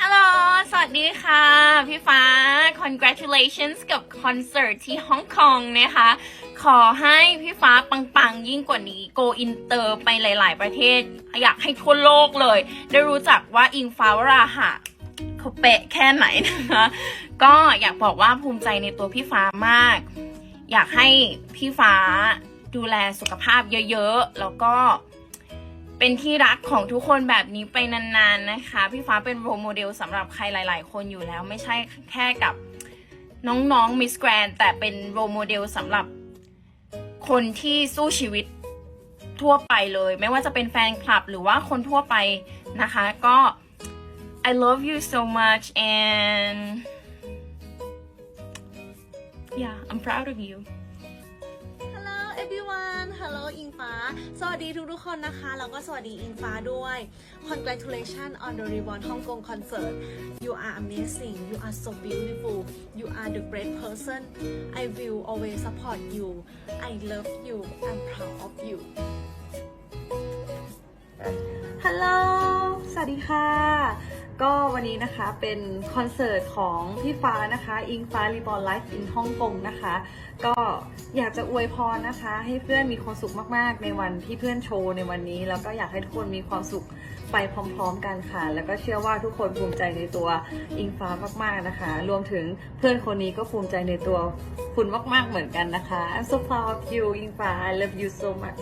ฮัลโหล สวัสดีค่ะ พี่ฟ้า congratulations กับคอนเสิร์ตที่ฮ่องกงนะคะ ขอให้พี่ฟ้าปังๆ ยิ่งกว่านี้ go inter ไปหลายๆ ประเทศ อยากให้ทั่วโลกเลย ได้รู้จักว่าอิงฟ้าวราหะเขาเป๊ะแค่ไหนนะคะ ก็อยากบอกว่าภูมิใจในตัวพี่ฟ้ามาก อยากให้พี่ฟ้าดูแลสุขภาพเยอะๆ แล้วก็ เป็นที่รักของทุกคนแบบนี้ไปนานๆนะคะ พี่ฟ้าเป็นโรโมเดลสำหรับใครหลาย ๆ คนอยู่แล้วไม่ใช่แค่กับน้องๆมิสแกรนแต่เป็นโรโมเดลสำหรับคนที่สู้ชีวิตทั่วไปเลย ไม่ว่าจะเป็นแฟนคลับหรือว่าคนทั่วไปนะคะ ก็ I love you so much and yeah I'm proud of you everyone Hello อิงฟ้า สวัสดีทุกๆคนนะคะ แล้วก็สวัสดีอิงฟ้าด้วย Congratulations on the Reborn Hong Kong concert You are amazing You are so beautiful You are the great person I will always support you I love you I'm proud of you ฮัลโหลสวัสดีค่ะ ก็วันนี้นะคะเป็นคอนเสิร์ตของพี่ฟ้านะคะ อิงฟ้ารีบอลไลฟ์อินฮ่องกงนะคะ ก็อยากจะอวยพรนะคะ ให้เพื่อนมีความสุขมากๆ ในวันที่เพื่อนโชว์ในวันนี้ แล้วก็อยากให้ทุกคนมีความสุขไปพร้อม ๆ กันค่ะ แล้วก็เชื่อว่าทุกคนภูมิใจในตัวอิงฟ้ามากๆนะคะ รวมถึงเพื่อนคนนี้ก็ภูมิใจในตัวคุณมากๆเหมือนกันนะคะ I'm so proud of you อิงฟ้า I love you so much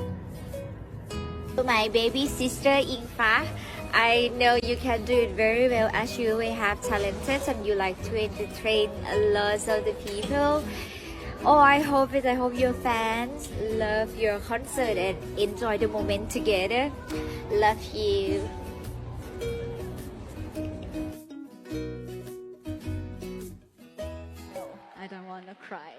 To my baby sister Ingfa. I know you can do it very well as you have talented and you like to entertain a lot of the people. Oh, I hope it. I hope your fans love your concert and enjoy the moment together. Love you. I don't want to cry.